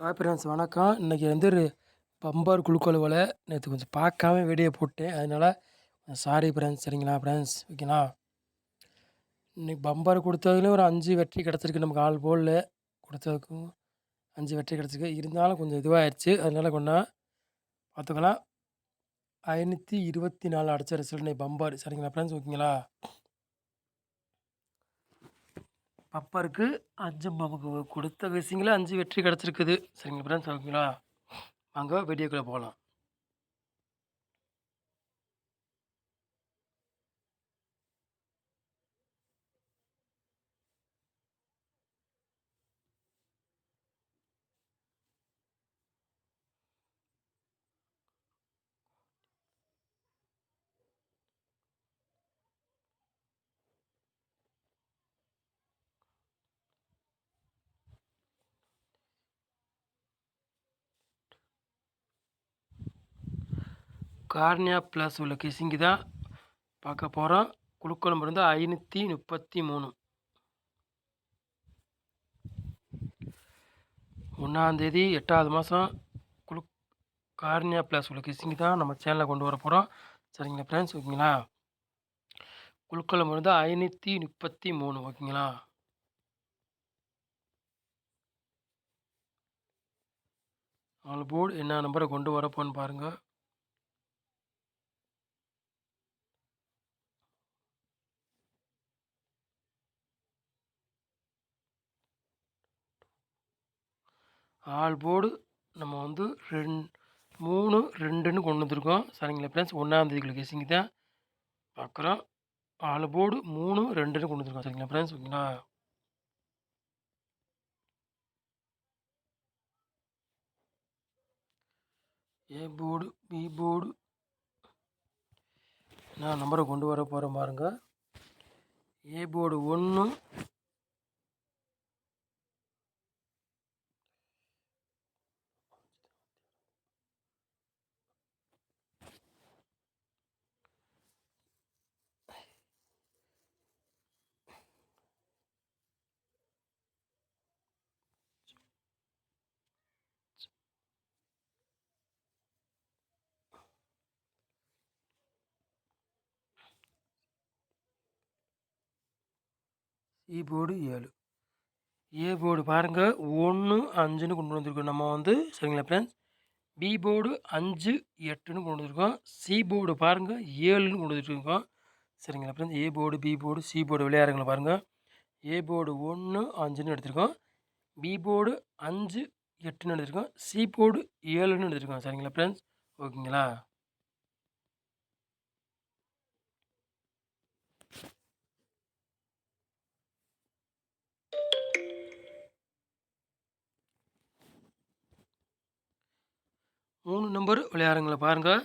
Hi friends வணக்கம். இன்றைக்கி வந்து ஒரு பம்பர் குழுக்கள் போல் நேற்று கொஞ்சம் பார்க்காம வீடியோ போட்டேன். அதனால் சாரி ஃப்ரெண்ட்ஸ் சரிங்களா ஃப்ரெண்ட்ஸ் ஓகேங்களா இன்றைக்கி பம்பர் கொடுத்ததுலேயும் ஒரு அஞ்சு வெற்றி கிடச்சிருக்கு. நமக்கு ஆள் போடல. கொடுத்ததுக்கும் அஞ்சு வெற்றி கிடச்சிருக்கு. இருந்தாலும் கொஞ்சம் இதுவாகிடுச்சு அதனால் கொண்டா பார்த்துக்கலாம். ஐநூற்றி இருபத்தி நாலு அடிச்ச ரிசல்ட் இன்னைக்கு பம்பர். சரிங்களா ஃப்ரெண்ட்ஸ் ஓகேங்களா அப்பருக்கு அஞ்சு நமக்கு கொடுத்த விஷயங்கள அஞ்சு வெற்றி கிடச்சிருக்குது. சரிங்களா ஃப்ரெண்ட்ஸ் ஓகேங்களா? வாங்க வீடியோக்குள்ளே போகலாம். கார்னியா ப்ளஸ் உள்ள கிசிங்கு தான் பார்க்க போகிறோம் குழுக்களம் இருந்து ஐநூற்றி முப்பத்தி மூணு. ஒன்றாந்தேதி எட்டாவது மாதம் குழு கார்னியா ப்ளஸ் உள்ள கிசிங்கு தான் நம்ம சேனலில் கொண்டு வர போகிறோம் சரிங்களா ஃப்ரெண்ட்ஸ் ஓகேங்களா? குழுக்களம் இருந்து ஐநூற்றி முப்பத்தி மூணு. ஓகேங்களா? நாலு போர்டு என்ன நம்பரை கொண்டு வரப்போன்னு பாருங்கள் ஆல் போர்டு நம்ம வந்து ரெண் மூணு ரெண்டுன்னு கொண்டு வந்திருக்கோம். சரிங்களா ஃப்ரெண்ட்ஸ் ஒன்றாந்தேதிக்குள்ள கேசிங்க தான் பார்க்குறோம் ஆல் போர்டு மூணு ரெண்டுன்னு கொண்டு வந்திருக்கோம். சரிங்களா ஃப்ரெண்ட்ஸ் ஓகேங்களா? ஏ போர்டு பி போர்டு நான் நம்பரை கொண்டு வர போகிறேன் பாருங்கள் ஏ போர்டு ஒன்று E சி போர்டு ஏழு. ஏ போர்டு பாருங்கள் ஒன்று அஞ்சுன்னு கொண்டு வந்திருக்கோம். நம்ம வந்து சரிங்களா ஃப்ரெண்ட்ஸ் பி போர்டு அஞ்சு எட்டுன்னு கொண்டு வந்திருக்கோம். சி போர்டு பாருங்கள் ஏழுன்னு கொண்டு வந்துருக்கோம். சரிங்களா friends A board B board C board விளையாடுங்களா பாருங்கள் ஏ போர்டு ஒன்று அஞ்சுன்னு எடுத்திருக்கோம். பி போர்டு அஞ்சு எட்டுன்னு எடுத்திருக்கோம். சி போர்டு ஏழுன்னு எடுத்திருக்கோம். சரிங்களா ஃப்ரெண்ட்ஸ் ஓகேங்களா மூணு நம்பர் விளையாடுங்களை பாருங்கள்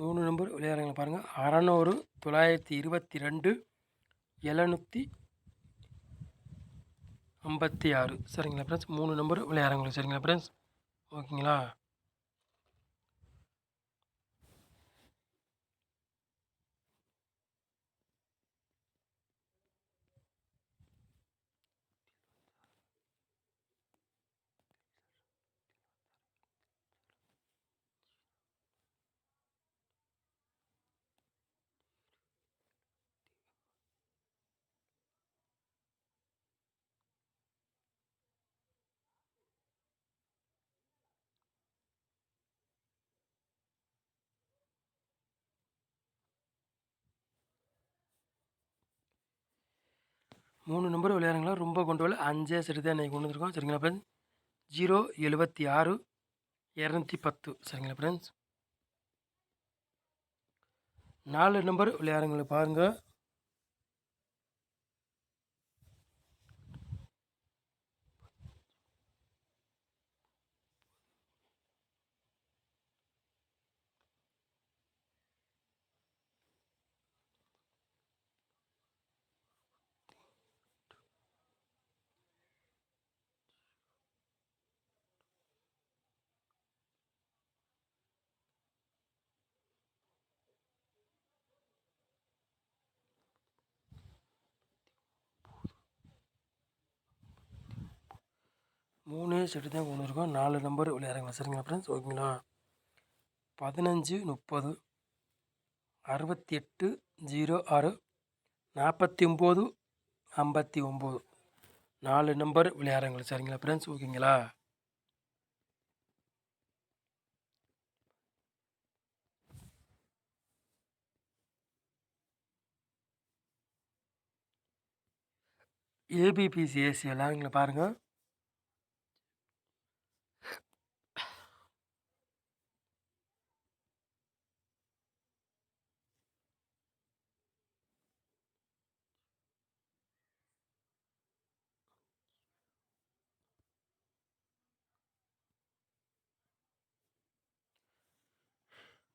மூணு நம்பர் விளையாடுறாங்க பாருங்கள் அறநூறு தொள்ளாயிரத்தி இருபத்தி ரெண்டு எழுநூற்றி ஐம்பத்தி ஆறு. சரிங்களா ஃப்ரெண்ட்ஸ் மூணு நம்பர் விளையாடுறாங்க. சரிங்களா ஃப்ரெண்ட்ஸ் ஓகேங்களா? மூணு நம்பர் விளையாடுங்களா ரொம்ப கொண்டு வரல. அஞ்சே சரி தான் இன்றைக்கி கொண்டு வந்துருக்கோம். சரிங்களா ஃப்ரெண்ட்ஸ் ஜீரோ எழுபத்தி ஆறு இரநூத்தி பத்து சரிங்களா ஃப்ரெண்ட்ஸ் நாலு நம்பர் விளையாடுங்களை பாருங்கள் மூணு செட்டு தான் கொண்டு இருக்கோம். நாலு நம்பர் விளையாடுங்க சரிங்களா ஃப்ரெண்ட்ஸ் ஓகேங்களா? பதினஞ்சு முப்பது அறுபத்தி எட்டு ஜீரோ ஆறு நாற்பத்தி ஒம்பது ஐம்பத்தி ஒம்பது நாலு நம்பர் விளையாடுங்க சரிங்களா ஃப்ரெண்ட்ஸ் ஓகேங்களா? ஏபிபிசிஎஸ்சி விளையாடுங்களா பாருங்கள்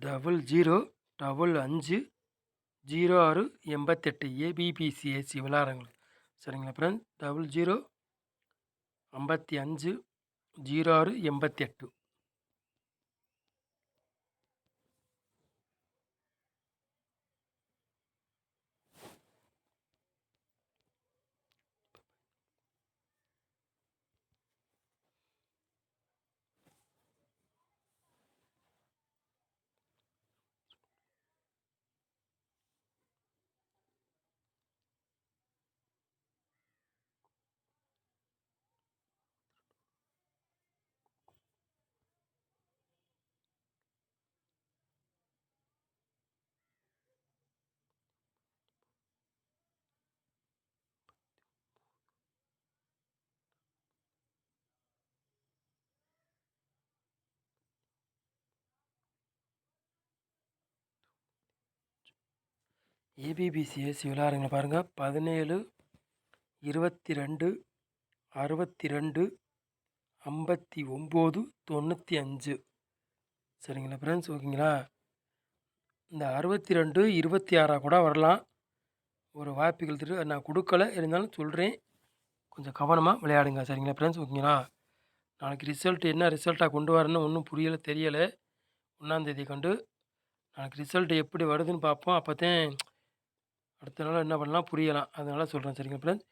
டபுள் ஜீரோ டபுள் அஞ்சு ஜீரோ ஆறு எண்பத்தெட்டு ஏபிபிசிஎஸ்சி விளாட்றவங்க சரிங்களா ஃப்ரெண்ட்ஸ் டபுள் ஜீரோ ஐம்பத்தி அஞ்சு ஜீரோ ஆறு எண்பத்தெட்டு. ஏபிபிசிஎஸ் விளாடுங்களை பாருங்கள் பதினேழு இருபத்தி ரெண்டு அறுபத்தி ரெண்டு ஐம்பத்தி ஒம்பது தொண்ணூற்றி அஞ்சு. சரிங்களா ஃப்ரெண்ட்ஸ் ஓகேங்களா? இந்த அறுபத்தி ரெண்டு இருபத்தி ஆறாக கூட வரலாம். ஒரு வாய்ப்புகள் திரு நான் கொடுக்கல. இருந்தாலும் சொல்கிறேன் கொஞ்சம் கவனமாக விளையாடுங்க. சரிங்களா ஃப்ரெண்ட்ஸ் ஓகேங்களா? நாளைக்கு ரிசல்ட் என்ன ரிசல்ட்டாக கொண்டு வரணும்னு ஒன்றும் புரியலை தெரியலை. ஒன்றாந்தேதி கண்டு நாளைக்கு ரிசல்ட் எப்படி வருதுன்னு பார்ப்போம். அப்போ தான் அடுத்த நாள் என்ன பண்ணலாம்? புரியலாம். அதனால் சொல்கிறேன் சரிங்க ஃப்ரெண்ட்ஸ்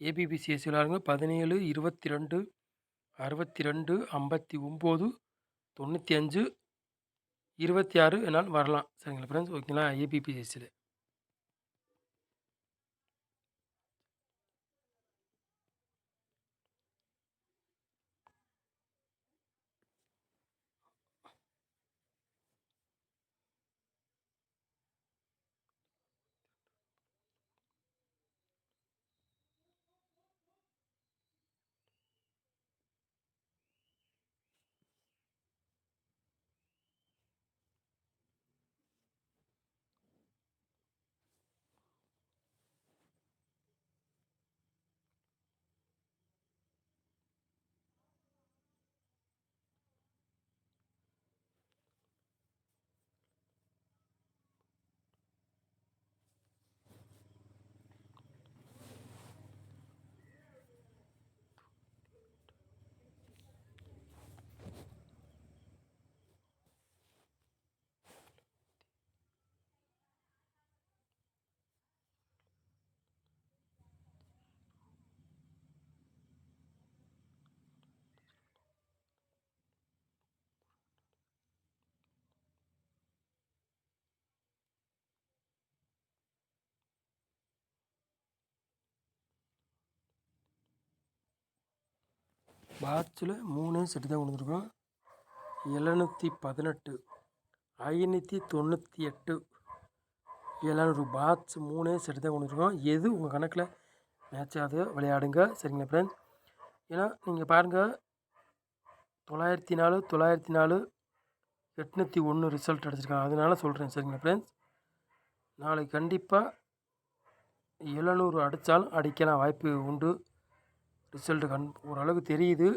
ஏபிபிசிஎஸ்சி விளாடுங்க பதினேழு இருபத்தி ரெண்டு அறுபத்தி ரெண்டு ஐம்பத்தி ஒம்பது தொண்ணூற்றி அஞ்சு இருபத்தி ஆறு என்னால் வரலாம். சரிங்களா ஃப்ரெண்ட்ஸ் ஓகேங்களா ஏபிபிசிஎஸ்சியில் பாட்சில் மூணே செட்டு தான் கொடுத்துருக்கோம் எழுநூற்றி பதினெட்டு ஐநூற்றி தொண்ணூற்றி எட்டு எழுநூறு பாக்ஸ் மூணே செட்டு தான் கொடுத்துருக்கோம் எது உங்கள் கணக்கில் மேட்ச் ஆகுது விளையாடுங்க. சரிங்களா ஃப்ரெண்ட்ஸ் ஏன்னா நீங்கள் பாருங்கள் தொள்ளாயிரத்தி நாலு தொள்ளாயிரத்தி நாலு எட்நூற்றி ஒன்று ரிசல்ட் அடிச்சிருக்காங்க. அதனால சொல்கிறேன் சரிங்களா ஃப்ரெண்ட்ஸ் நாளைக்கு கண்டிப்பாக எழுநூறு அடித்தாலும் அடிக்கலாம் வாய்ப்பு உண்டு. ரிசல்ட்டு கண் ஓரளவுக்கு தெரியுது.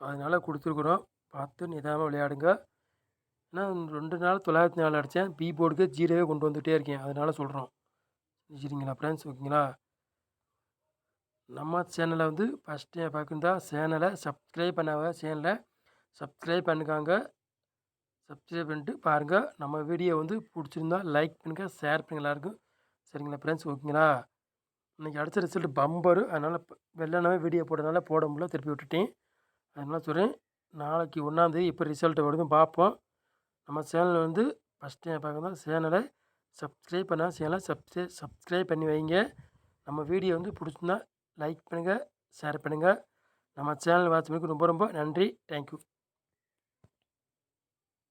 அதனால் கொடுத்துருக்குறோம். பார்த்து நிதானமாக விளையாடுங்க. ஏன்னா ரெண்டு நாள் தொள்ளாயிரத்தி நாலு அடித்தேன் பி போர்டுக்கு ஜீரோவே கொண்டு வந்துகிட்டே இருக்கேன். அதனால் சொல்கிறோம் சரிங்களா ஃப்ரெண்ட்ஸ் ஓகேங்களா? நம்ம சேனலை வந்து ஃபஸ்ட் டைம் பார்க்குறதா சேனலை சப்ஸ்கிரைப் பண்ணாத சேனலை சப்ஸ்கிரைப் பண்ணுக்காங்க. சப்ஸ்கிரைப் பண்ணிட்டு பாருங்கள் நம்ம வீடியோ வந்து பிடிச்சிருந்தா லைக் பண்ணுங்கள் ஷேர் பண்ணுங்கள் எல்லாருக்கும். சரிங்களா ஃப்ரெண்ட்ஸ் ஓகேங்களா? இன்றைக்கி அடுத்த ரிசல்ட் பம்பரு அதனால் வெள்ளனவே வீடியோ போட்டதுனால போட முடியல திருப்பி விட்டுட்டேன். அதனால் சொல்கிறேன் நாளைக்கு ஒன்றாந்தேதி இப்போ ரிசல்ட் வருது பார்ப்போம். நம்ம சேனல் வந்து ஃபஸ்ட் டைம் பார்க்கணும் சேனலை சப்ஸ்கிரைப் பண்ணால் சேனலை சப்ஸ்கிரை சப்ஸ்கிரைப் பண்ணி வைங்க. நம்ம வீடியோ வந்து பிடிச்சிருந்தா லைக் பண்ணுங்கள் ஷேர் பண்ணுங்கள் நம்ம சேனல் வாட்ச் ரொம்ப ரொம்ப நன்றி. தேங்க்யூ